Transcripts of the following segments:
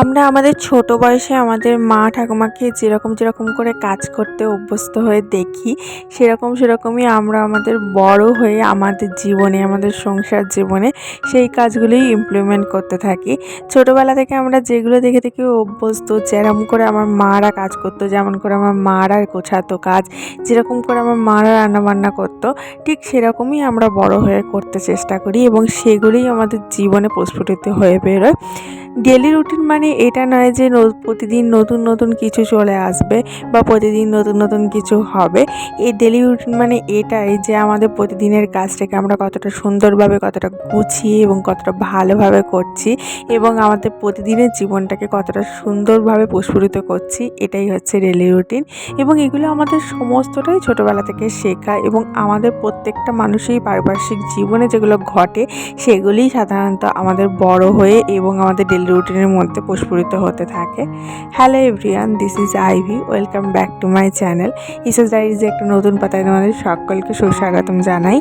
আমরা আমাদের ছোট বয়সে আমাদের মা ঠাকুমাকে যেরকম যেরকম করে কাজ করতে অভ্যস্ত হয়ে দেখি, সেরকম সেরকমই আমরা আমাদের বড় হয়ে আমাদের জীবনে, আমাদের সংসার জীবনে সেই কাজগুলোই ইমপ্লিমেন্ট করতে থাকি। ছোটোবেলা থেকে আমরা যেগুলো দেখে দেখে অভ্যস্ত যেরকম করে আমার মারা কাজ করতো, যেমন করে আমার মারা গোছাতো কাজ, যেরকম করে আমার মারা রান্নাবান্না করতো, ঠিক সেরকমই আমরা বড় হয়ে করতে চেষ্টা করি এবং সেগুলোই আমাদের জীবনে প্রস্ফুটিত হয়ে বেরোয়। ডেলি রুটিন মানে এটা নয় যে প্রতিদিন নতুন নতুন কিছু চলে আসবে বা প্রতিদিন নতুন নতুন কিছু হবে। এই ডেলি রুটিন মানে এটাই যে আমাদের প্রতিদিনের কাজটাকে আমরা কতটা সুন্দরভাবে, কতটা গুছিয়ে এবং কতটা ভালোভাবে করছি এবং আমাদের প্রতিদিনের জীবনটাকে কতটা সুন্দরভাবে প্রস্ফুটিত করছি, এটাই হচ্ছে ডেলি রুটিন। এবং এগুলো আমাদের সমস্তটাই ছোটোবেলা থেকে শেখা এবং আমাদের প্রত্যেকটা মানুষই পারিপার্শ্বিক জীবনে যেগুলো ঘটে, সেগুলিই সাধারণত আমাদের বড় হয়ে এবং আমাদের ডেলি রুটিনের মধ্যে প্রস্ফুটিত হতে থাকে। Hello everyone this is Ivy welcome back to my channel ইসেস ডাইরিজে একটা নতুন পাতায় তোমাদের সকলকে সুস্বাগতম জানাই।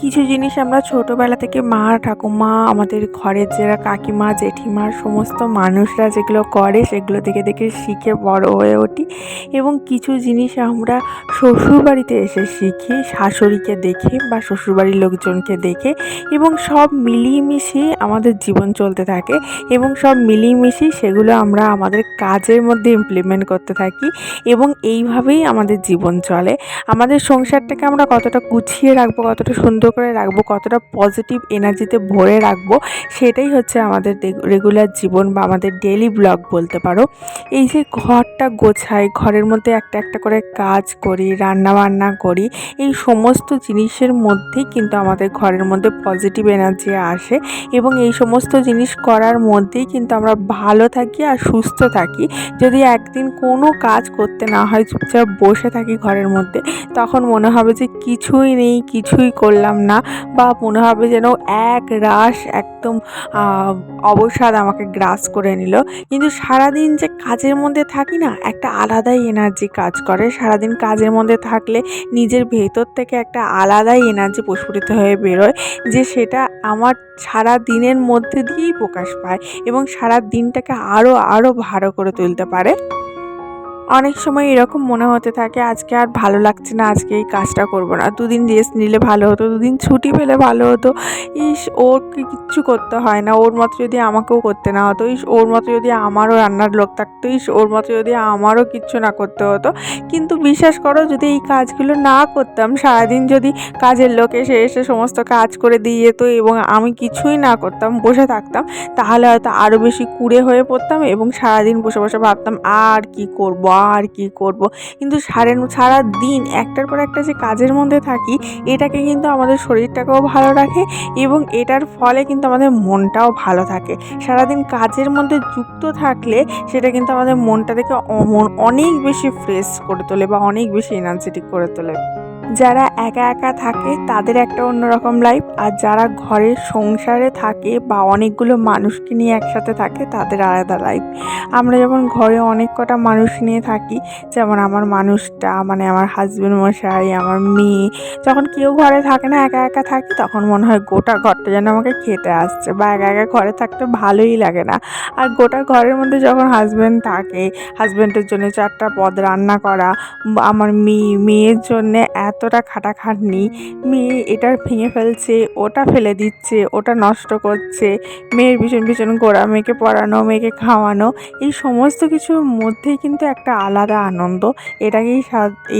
কিছু জিনিস আমরা ছোটোবেলা থেকে মা, ঠাকুমা, আমাদের ঘরের যারা কাকিমা, জেঠিমা, সমস্ত মানুষরা যেগুলো করে সেগুলো দেখে দেখে শিখে বড় হয়ে উঠি এবং কিছু জিনিস আমরা শ্বশুরবাড়িতে এসে শিখি, শাশুড়িকে দেখে বা শ্বশুরবাড়ির লোকজনকে দেখে এবং সব মিলিয়ে আমাদের জীবন চলতে থাকে এবং সব মিলিয়ে সেগুলো আমরা আমাদের কাজের মধ্যে ইমপ্লিমেন্ট করতে থাকি এবং এইভাবেই আমাদের জীবন চলে। আমাদের সংসারটাকে আমরা কতটা গুছিয়ে রাখব, কতটা সুন্দর করে রাখব, কতটা পজিটিভ এনার্জিতে ভরে রাখব, সেটাই হচ্ছে আমাদের রেগুলার জীবন বা আমাদের ডেলি ব্লগ বলতে পারো। এই যে ঘরটা গোছাই, ঘরের মধ্যে একটা একটা করে কাজ করি রান্না বান্না করি, এই সমস্ত জিনিসের মধ্যেই কিন্তু আমাদের ঘরের মধ্যে পজিটিভ এনার্জি আসে এবং এই সমস্ত জিনিস করার মধ্যেই কিন্তু আমরা ভালো থাকি আর সুস্থ থাকি। যদি একদিন কোনো কাজ করতে না হয়, চুপচাপ বসে থাকি ঘরের মধ্যে, তখন মনে হবে যে কিছুই নেই, কিছুই করলাম না বা মনে হবে যেন এক রাশ একদম অবসাদ আমাকে গ্রাস করে নিল। কিন্তু সারাদিন যে কাজের মধ্যে থাকি না, একটা আলাদাই এনার্জি কাজ করে। সারাদিন কাজের মধ্যে থাকলে নিজের ভেতর থেকে একটা আলাদাই এনার্জি প্রস্ফুটিত হয়ে বেরোয়, যে সেটা আমার সারা দিনের মধ্যে দিয়েই প্রকাশ পায় এবং সারা দিনটাকে আরও আরও ভালো করে তুলতে পারে। অনেক সময় এরকম মনে হতে থাকে, আজকে আর ভালো লাগছে না, আজকে এই কাজটা করব না। দুদিন রেস্ট নিলে ভালো হতো, দুদিন ছুটি পেলে ভালো হতো। ইস, ওর কিচ্ছু করতে হয় না, ওর মতো যদি আমাকেও করতে না হতো, ইস, ওর মতো যদি আমারও রান্নার লোক থাকতো, ইস, ওর মতো যদি আমারও কিচ্ছু না করতে হতো। কিন্তু বিশ্বাস করো, যদি এই কাজগুলো না করতাম, সারাদিন যদি কাজের লোক এসে এসে সমস্ত কাজ করে দিয়ে যেত এবং আমি কিছুই না করতাম, বসে থাকতাম, তাহলে হয়তো আরও বেশি কুড়ে হয়ে পড়তাম এবং সারাদিন বসে বসে ভাবতাম, আর কি করব আর কি করব? কিন্তু সারে সারা দিন একটার পর একটা যে কাজের মধ্যে থাকি, এটাকে কিন্তু আমাদের শরীরটাকেও ভালো রাখে এবং এটার ফলে কিন্তু আমাদের মনটাও ভালো থাকে। সারাদিন কাজের মধ্যে যুক্ত থাকলে সেটা কিন্তু আমাদের মনটা থেকে অমন অনেক বেশি ফ্রেশ করে তোলে বা অনেক বেশি এনার্জেটিক করে তোলে। যারা একা একা থাকে, তাদের একটা অন্যরকম লাইফ আর যারা ঘরের সংসারে থাকে বা অনেকগুলো মানুষকে নিয়ে একসাথে থাকে, তাদের আলাদা লাইফ আমরা যখন ঘরে অনেক কটা মানুষ নিয়ে থাকি, যেমন আমার মানুষটা মানে আমার হাজবেন্ড মশাই, আমার মেয়ে, যখন কেউ ঘরে থাকে না, একা একা থাকি, তখন মনে হয় গোটা ঘরটা যেন আমাকে খেতে আসছে বা একা একা ঘরে থাকতে ভালোই লাগে না। আর গোটা ঘরের মধ্যে যখন হাজব্যান্ড থাকে হাজব্যান্ডের জন্য চারটা পদ রান্না করা, আমার মেয়ে, মেয়ের জন্যে এতটা খাটাখাটনি। মেয়ে এটা ভেঙে ফেলছে, ওটা ফেলে দিচ্ছে, ওটা নষ্ট করছে। মেয়ের ভীষণ ভীষণ গোড়া, মেয়েকে পড়ানো, মেয়েকে খাওয়ানো, এই সমস্ত কিছুর মধ্যেই কিন্তু একটা আলাদা আনন্দ। এটাকেই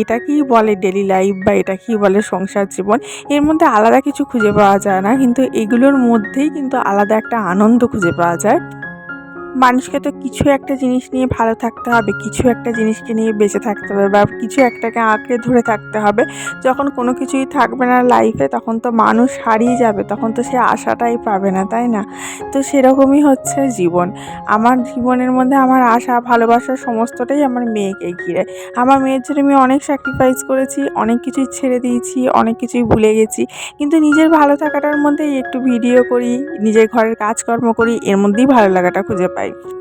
এটাকেই বলে ডেলি লাইফ বা এটা এটাকেই বলে সংসার জীবন। এর মধ্যে আলাদা কিছু খুঁজে পাওয়া যায় না, কিন্তু এগুলোর মধ্যেই কিন্তু আলাদা একটা আনন্দ খুঁজে পাওয়া যায়। মানুষকে তো কিছু একটা জিনিস নিয়ে ভালো থাকতে হবে, কিছু একটা জিনিসকে নিয়ে বেঁচে থাকতে হবে বা কিছু একটাকে আঁকড়ে ধরে থাকতে হবে। যখন কোনো কিছুই থাকবে না লাইফে তখন তো মানুষ হারিয়ে যাবে, তখন তো সে আশাটাই পাবে না, তাই না? তো সেরকমই হচ্ছে জীবন। আমার জীবনের মধ্যে আমার আশা, ভালোবাসা সমস্তটাই আমার মেয়েকে ঘিরে। আমার মেয়ের জন্য আমি অনেক স্যাক্রিফাইস করেছি, অনেক কিছুই ছেড়ে দিয়েছি, অনেক কিছুই ভুলে গেছি। কিন্তু নিজের ভালো থাকাটার মধ্যেই একটু ভিডিও করি, নিজের ঘরের কাজকর্ম করি, এর মধ্যেই ভালো লাগাটা খুঁজে পাই। Bye.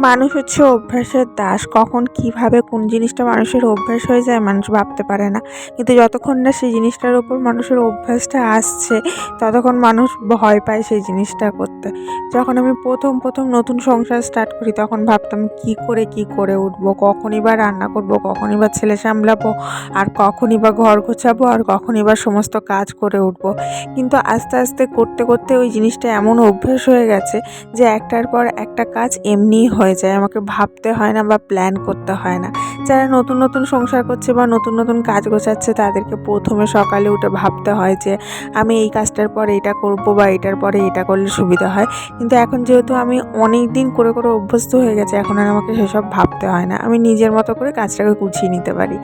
মানুষ হচ্ছে অভ্যাসের দাস। কখন, কীভাবে, কোন জিনিসটা মানুষের অভ্যাস হয়ে যায় মানুষ ভাবতে পারে না। কিন্তু যতক্ষণ না সেই জিনিসটার ওপর মানুষের অভ্যাসটা আসছে, ততক্ষণ মানুষ ভয় পায় সেই জিনিসটা করতে। যখন আমি প্রথম প্রথম নতুন সংসার স্টার্ট করি, তখন ভাবতাম কি করে কি করে উঠবো? কখনই বা রান্না করব? কখনই বা ছেলে সামলাবো? আর কখনই বা ঘর গোছাবো? আর কখনই বা সমস্ত কাজ করে উঠবো? কিন্তু আস্তে আস্তে করতে করতে ওই জিনিসটা এমন অভ্যেস হয়ে গেছে যে একটার পর একটা কাজ এমনিই হয়ে যায়। আমাকে ভাবতে হয় না বা প্ল্যান করতে হয় না। যারা নতুন নতুন সংসার করছে বা নতুন নতুন কাজ গোছাচ্ছে, তাদেরকে প্রথমে সকালে উঠে ভাবতে হয় যে, আমি এই কাজটার পর এটা করব বা এটার পরে এটা করলে সুবিধা হয়। কিন্তু এখন যেহেতু আমি অনেক দিন করে করে অভ্যস্ত হয়ে গেছে, এখন আর আমাকে সেসব ভাবতে হয় না। আমি নিজের মতো করে কাজটাকে গুছিয়ে নিতে পারি।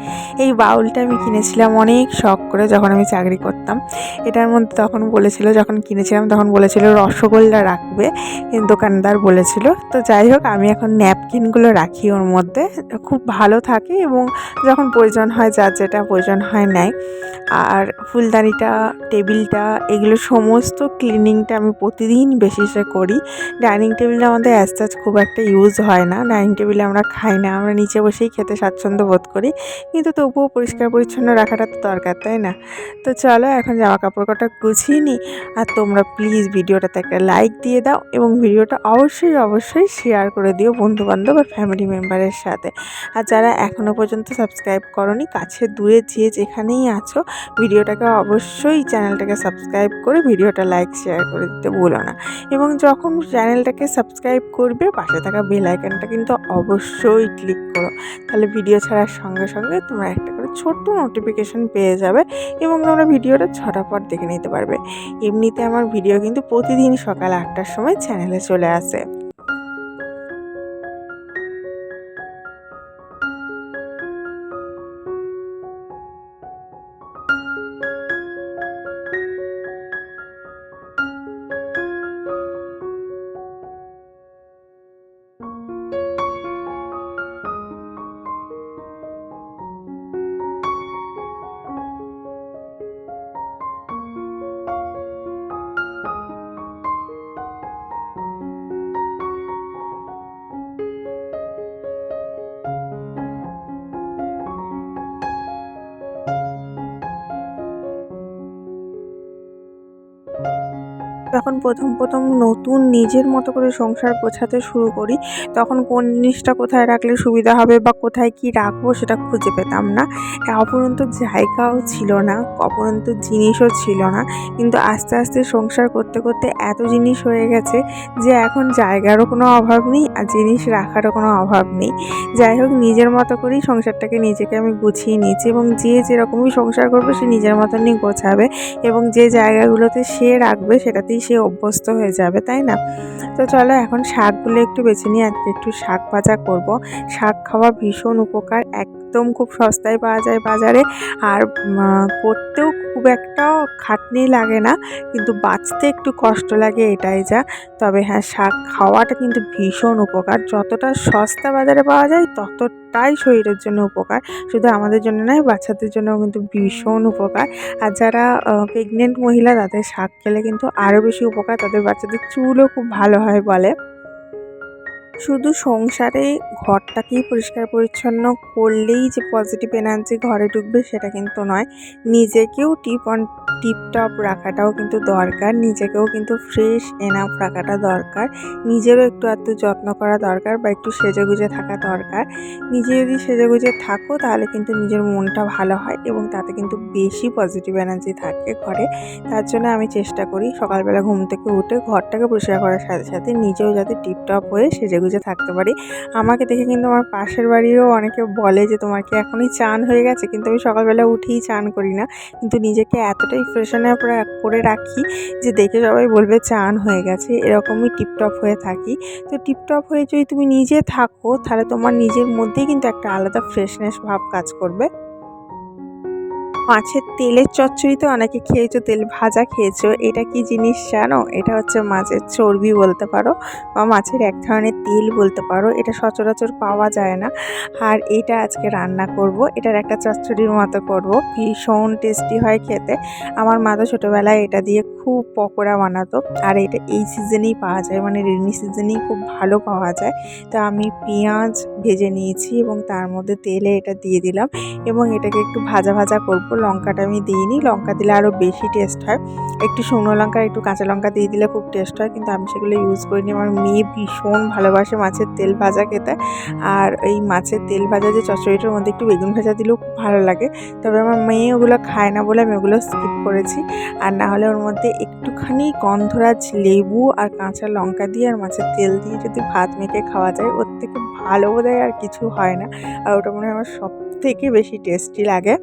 এই বাউলটা আমি কিনেছিলাম অনেক শখ করে যখন আমি চাকরি করতাম। এটার মধ্যে তখন বলেছিল, যখন কিনেছিলাম তখন বলেছিল, রসগোল্লা রাখবে। দোকানদার বলেছিল। তো যাই হোক, আমি এখন ন্যাপকিনগুলো রাখি ওর মধ্যে। খুব ভালো থাকে এবং যখন প্রয়োজন হয়, যার যেটা প্রয়োজন হয় নেয়। আর ফুলদানিটা, টেবিলটা, এগুলো সমস্ত ক্লিনিংটা আমি প্রতিদিন বেশিসে করি। ডাইনিং টেবিলটা আমাদের অ্যাজ খুব একটা ইউজ হয় না। ডাইনিং টেবিলে আমরা খাই না, আমরা নিচে বসেই খেতে স্বাচ্ছন্দ্য বোধ করি। কিন্তু তবুও পরিষ্কার পরিচ্ছন্ন রাখাটা তো দরকার, তাই না? তো চলো এখন জামা কাপড় কটা গুছিয়ে নিই। আর তোমরা প্লিজ ভিডিওটাতে একটা লাইক দিয়ে দাও এবং ভিডিওটা অবশ্যই অবশ্যই শেয়ার করে দিও বন্ধুবান্ধব আর ফ্যামিলি মেম্বারের সাথে। আর যারা এখনও পর্যন্ত সাবস্ক্রাইব করনি, কাছে দূরে যে যেখানেই আছো, ভিডিওটাকে অবশ্যই চ্যানেলটাকে সাবস্ক্রাইব করে ভিডিওটা লাইক, শেয়ার করে দিতে ভুলো না। এবং যখন চ্যানেলটাকে সাবস্ক্রাইব করবে, পাশে থাকা বেল কিন্তু অবশ্যই ক্লিক করো। তাহলে ভিডিও ছাড়ার সঙ্গে সঙ্গে তোমরা একটা করে ছোট্ট নোটিফিকেশন পেয়ে যাবে এবং তোমরা ভিডিওটা ছটাপট দেখে নিতে পারবে। এমনিতে আমার ভিডিও কিন্তু প্রতিদিন সকাল আটটার সময় চ্যানেলে চলে আসে। যখন প্রথম প্রথম নতুন নিজের মতো করে সংসার গোছাতে শুরু করি, তখন কোন জিনিসটা কোথায় রাখলে সুবিধা হবে বা কোথায় কি রাখব সেটা খুঁজে পেতাম না। অপরন্ত জায়গাও ছিল না, অপরন্ত জিনিসও ছিল না। কিন্তু আস্তে আস্তে সংসার করতে করতে এত জিনিস হয়ে গেছে যে এখন জায়গারও কোনো অভাব নেই আর জিনিস রাখারও কোনো অভাব নেই। যাই হোক, নিজের মতো করেই সংসারটাকে নিজেকে আমি গুছিয়ে নিয়েছি এবং যে যেরকমই সংসার করবে সে নিজের মতনই গোছাবে এবং যে জায়গাগুলোতে সে রাখবে সেটাতেই সে অভ্যস্ত হয়ে যাবে, তাই না? তো চলো এখন শাকগুলো একটু বেছে নিয়ে আজকে একটু শাক ভাজা করব। শাক খাওয়া ভীষণ উপকার, একদম খুব সস্তায় পাওয়া যায় বাজারে। আর করতেও খুব একটা খাটনি লাগে না, কিন্তু বাঁচতে একটু কষ্ট লাগে এটাই যা। তবে হ্যাঁ শাক খাওয়াটা কিন্তু ভীষণ উপকার। যতটা সস্তা বাজারে পাওয়া যায় ততটাই শরীরের জন্য উপকার। শুধু আমাদের জন্য নয়, বাচ্চাদের জন্য কিন্তু ভীষণ উপকার। আর যারা প্রেগনেন্ট মহিলা, তাদের শাক খেলে কিন্তু আরও বেশি উপকার। তাদের বাচ্চাদের চুলও খুব ভালো হয় বলে। শুধু সংসারে ঘরটাকেই পরিষ্কার পরিচ্ছন্ন করলেই যে পজিটিভ এনার্জি ঘরে ঢুকবে সেটা কিন্তু নয়। নিজেকেও টিপ অন টিপটপ রাখাটাও কিন্তু দরকার। নিজেকেও কিন্তু ফ্রেশ এনাফ রাখাটা দরকার। নিজেরও একটু আধটু যত্ন করা দরকার বা একটু সেজে গুজে থাকা দরকার। নিজে যদি সেজে গুজে থাকো তাহলে কিন্তু নিজের মনটা ভালো হয় এবং তাতে কিন্তু বেশি পজিটিভ এনার্জি থাকে ঘরে। তার জন্য আমি চেষ্টা করি সকালবেলা ঘুম থেকে উঠে ঘরটাকে পরিষ্কার করার সাথে সাথে নিজেও যাতে টিপটপ হয়ে সেজে গুজে থাকতে পারি। আমাকে দেখে কিন্তু আমার পাশের বাড়িরও অনেকে বলে যে, তোমার কি এখনই চান হয়ে গেছে? কিন্তু আমি সকালবেলা উঠেই চান করি না। কিন্তু নিজেকে এতটাই ফ্রেশন করে রাখি যে, দেখে সবাই বলবে চান হয়ে গেছে। এরকমই টিপটপ হয়ে থাকি। তো টিপটপ হয়ে যদি তুমি নিজে থাকো, তাহলে তোমার নিজের মধ্যেই কিন্তু একটা আলাদা ফ্রেশনেস ভাব কাজ করবে। মাছের তেলের চচ্চড়ি তো অনেকে খেয়েছো, তেল ভাজা খেয়েছো, এটা কি জিনিস জানো? এটা হচ্ছে মাছের চর্বি বলতে পারো বা মাছের এক ধরনের তেল বলতে পারো, এটা সচরাচর পাওয়া যায় না। আর এটা আজকে রান্না করব, এটার একটা চচ্চড়ির মতো করব, ভীষণ টেস্টি হয় খেতে। আমার মা তো ছোটোবেলায় এটা দিয়ে খুব পকোড়া বানাতো, আর এটা এই সিজনেই পাওয়া যায় মানে রেনি সিজনেই খুব ভালো পাওয়া যায়। তো আমি পেঁয়াজ ভেজে নিয়েছি এবং তার মধ্যে তেলে এটা দিয়ে দিলাম এবং এটাকে একটু ভাজা ভাজা করব লঙ্কাটা আমি দিইনি। লঙ্কা দিলে আরও বেশি টেস্ট হয়। একটু শুকনো লঙ্কা একটু কাঁচা লঙ্কা দিয়ে দিলে খুব টেস্ট হয়, কিন্তু আমি সেগুলো ইউজ করিনি। আমার মেয়ে ভীষণ ভালোবাসে মাছের তেল ভাজা খেতে। আর এই মাছের তেল ভাজা যে চচ্চড়িটার মধ্যে একটু বেগুন ভাজা দিলেও খুব ভালো লাগে। তবে আমার মেয়ে ওগুলো খায় না বলে আমি ওগুলো স্কিপ করেছি। আর না হলে ওর মধ্যে একটুখানি গন্ধরাজ লেবু আর কাঁচা লঙ্কা দিয়ে আর মাছের তেল দিয়ে যদি ভাত মেখে খাওয়া যায়, ওর থেকে ভালো বোধ আর কিছু হয় না। আর ওটা মনে হয় আমার সব থেকে বেশি টেস্টি লাগে।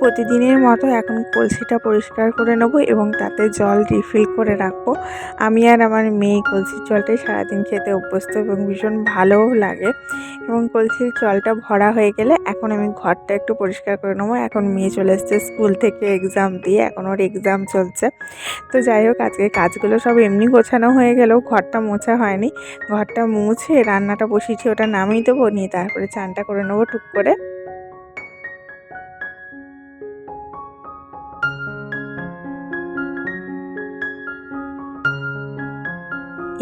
প্রতিদিনের মতো এখন কলসিটা পরিষ্কার করে নেব এবং তাতে জল রিফিল করে রাখব। আমি আর আমার মেয়ে কলসির জলটাই সারাদিন খেতে অভ্যস্ত এবং ভীষণ ভালোও লাগে। এবং কলসির জলটা ভরা হয়ে গেলে এখন আমি ঘরটা একটু পরিষ্কার করে নেব। এখন মেয়ে চলে এসছে স্কুল থেকে এক্সাম দিয়ে, এখন ওর এক্সাম চলছে। তো যাই হোক, আজকে কাজগুলো সব এমনি গোছানো হয়ে গেলেও ঘরটা মোছা হয়নি। ঘরটা মুছে রান্নাটা বসিয়েছি, ওটা নামিয়ে দেবো, নিয়ে তারপরে চানটা করে নেব টুক করে।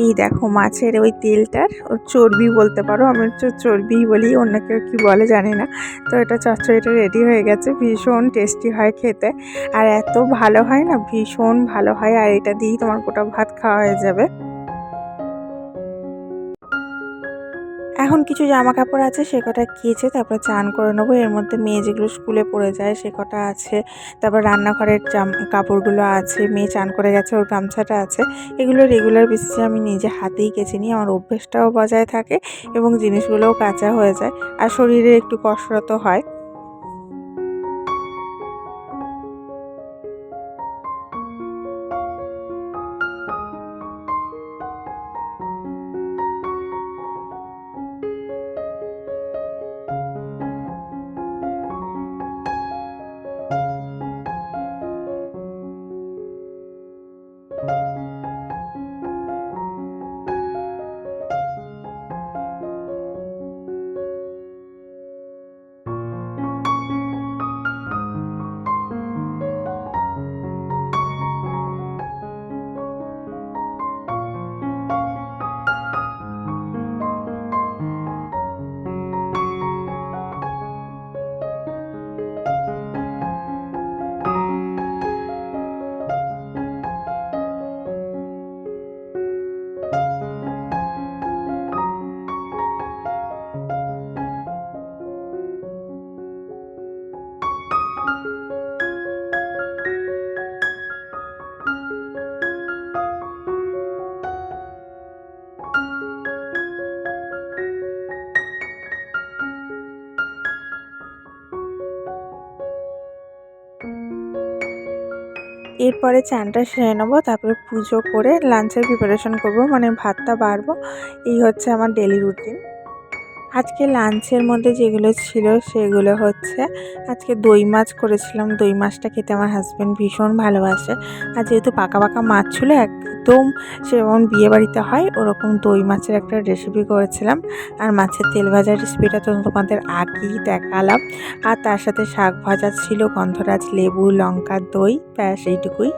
এই দেখো মাছের ওই তেলটার ওর চর্বি বলতে পারো, আমি হচ্ছে চর্বি বলি অন্য কেউ কী বলে জানি না। তো এটা চচ্চড়িটা রেডি হয়ে গেছে, ভীষণ টেস্টি হয় খেতে। আর এত ভালো হয় না, ভীষণ ভালো হয়, আর এটা দিয়েই তোমার গোটা ভাত খাওয়া হয়ে যাবে। এখন কিছু জামা কাপড় আছে, সে কটা কেচে তারপরে চান করে নেব। এর মধ্যে মেয়ে যেগুলো স্কুলে পড়ে যায়, সে কটা আছে। তারপর রান্নাঘরের জাম কাপড়গুলো আছে, মেয়ে চান করে গেছে, ওর গামছাটা আছে। এগুলো রেগুলার বেসিসে আমি নিজে হাতেই কেচে নিই, আমার অভ্যেসটাও বজায় থাকে এবং জিনিসগুলোও কাঁচা হয়ে যায়। আর শরীরে একটু কসরত হয়। এরপরে চানটা সেরে নেব, তারপরে পুজো করে লাঞ্চের প্রিপারেশন করব মানে ভাতটা বাড়বো। এই হচ্ছে আমার ডেলি রুটিন আজকে লাঞ্চের মধ্যে যেগুলো ছিল সেগুলো হচ্ছে, আজকে দই মাছ করেছিলাম। দই মাছটা খেতে আমার হাজব্যান্ড ভীষণ ভালোবাসে। আর যেহেতু পাকা পাকা মাছ ছিল, একদম সেরকম বিয়ে বাড়িতে হয়, ওরকম দই মাছের একটা রেসিপি করেছিলাম। আর মাছের তেল ভাজার রেসিপিটা তো তোমাদের আগেই দেখালাম। আর তার সাথে শাক ভাজা ছিল, গন্ধরাজ লেবু লঙ্কা দই, ব্যাস এইটুকুই।